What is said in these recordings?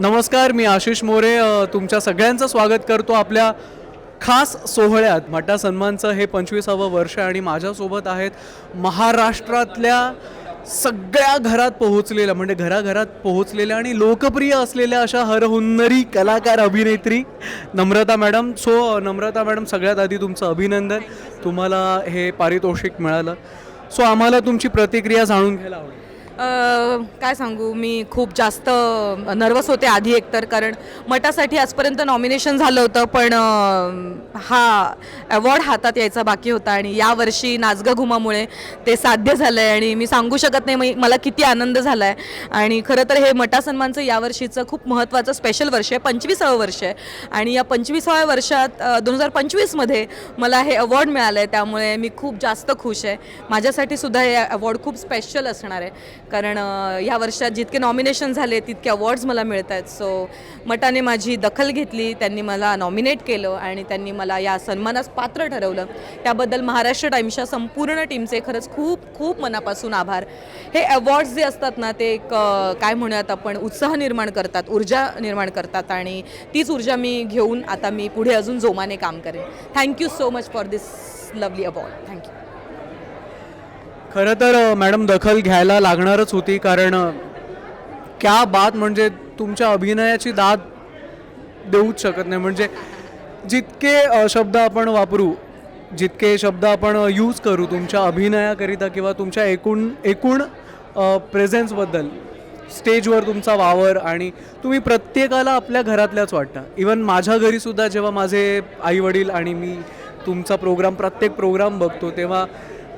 नमस्कार मी आशिष मोरे तुमच्या सगळ्यांचं स्वागत करतो आपल्या खास सोहळ्यात. मटा सन्मानचं हे पंचवीसावं वर्ष आणि माझ्यासोबत आहेत महाराष्ट्रातल्या सगळ्या घरात पोहोचलेल्या म्हणजे घराघरात पोहोचलेल्या आणि लोकप्रिय असलेल्या अशा हरहुन्नरी कलाकार अभिनेत्री Namrata madam. So Namrata madam सगळ्यात आधी तुमचं अभिनंदन. तुम्हाला हे पारितोषिक मिळालं. सो आम्हाला तुमची प्रतिक्रिया जाणून घ्यायला आवडेल. काय सांगू मी खूप जास्त नर्वस होते आधी एकतर कारण मटासाठी आजपर्यंत नॉमिनेशन झालं होतं पण हा अवॉर्ड हातात यायचा बाकी होता आणि यावर्षी नाचगा घुमामुळे ते साध्य झालं आहे आणि मी सांगू शकत नाही मी- मला किती आनंद झाला आहे आणि खरं तर हे मटा सन्मानचं यावर्षीचं खूप महत्त्वाचं स्पेशल वर्ष आहे पंचवीसावं वर्ष आहे. आणि या पंचवीसाव्या वर्षात दोन हजार पंचवीसमध्ये मला हे अवॉर्ड मिळालं आहे त्यामुळे मी खूप जास्त खुश आहे. माझ्यासाठी सुद्धा हे अवॉर्ड खूप स्पेशल असणार आहे. कारण ह्या वर्षात जितके नॉमिनेशन झाले तितके अवॉर्ड्स मला मिळत आहेत. सो मटाने माझी दखल घेतली त्यांनी मला नॉमिनेट केलं आणि त्यांनी मला या सन्मानास पात्र ठरवलं. त्याबद्दल महाराष्ट्र टाईम्सच्या संपूर्ण टीमचे खरंच खूप खूप मनापासून आभार. हे अवॉर्ड्स जे असतात ना ते एक काय म्हणूयात आपण उत्साह निर्माण करतात ऊर्जा निर्माण करतात आणि तीच ऊर्जा मी घेऊन आता मी पुढे अजून जोमाने काम करेन. Thank you so much for this lovely award thank you खरं तर मॅडम दखल घ्यायला लागणारच होती कारण क्या बात म्हणजे तुमच्या अभिनयाची दाद देऊच शकत नाही. म्हणजे जितके शब्द आपण वापरू जितके शब्द आपण यूज करू तुमच्या अभिनयाकरिता किंवा तुमच्या एकूण एकूण प्रेझेन्सबद्दल स्टेजवर तुमचा वावर आणि तुम्ही प्रत्येकाला आपल्या घरातल्याच वाटता. इवन माझ्या घरीसुद्धा जेव्हा माझे आईवडील आणि मी तुमचा प्रोग्राम प्रत्येक प्रोग्राम बघतो तेव्हा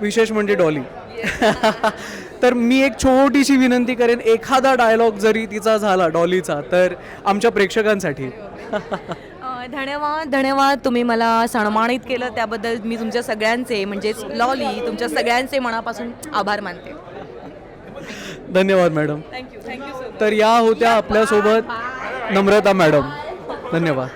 विशेष म्हणजे डॉली तर मी एक छोटीशी विनंती करेन एखादा डायलॉग जरी तिचा झाला डॉलीचा तर आमच्या प्रेक्षकांसाठी. धन्यवाद धन्यवाद तुम्ही मला सन्मानित केलं त्याबद्दल मी तुमच्या सगळ्यांचे म्हणजेच लॉली तुमच्या सगळ्यांचे मनापासून आभार मानते. धन्यवाद मॅडम. थँक्यू तर या होत्या आपल्यासोबत नम्रता मॅडम. धन्यवाद.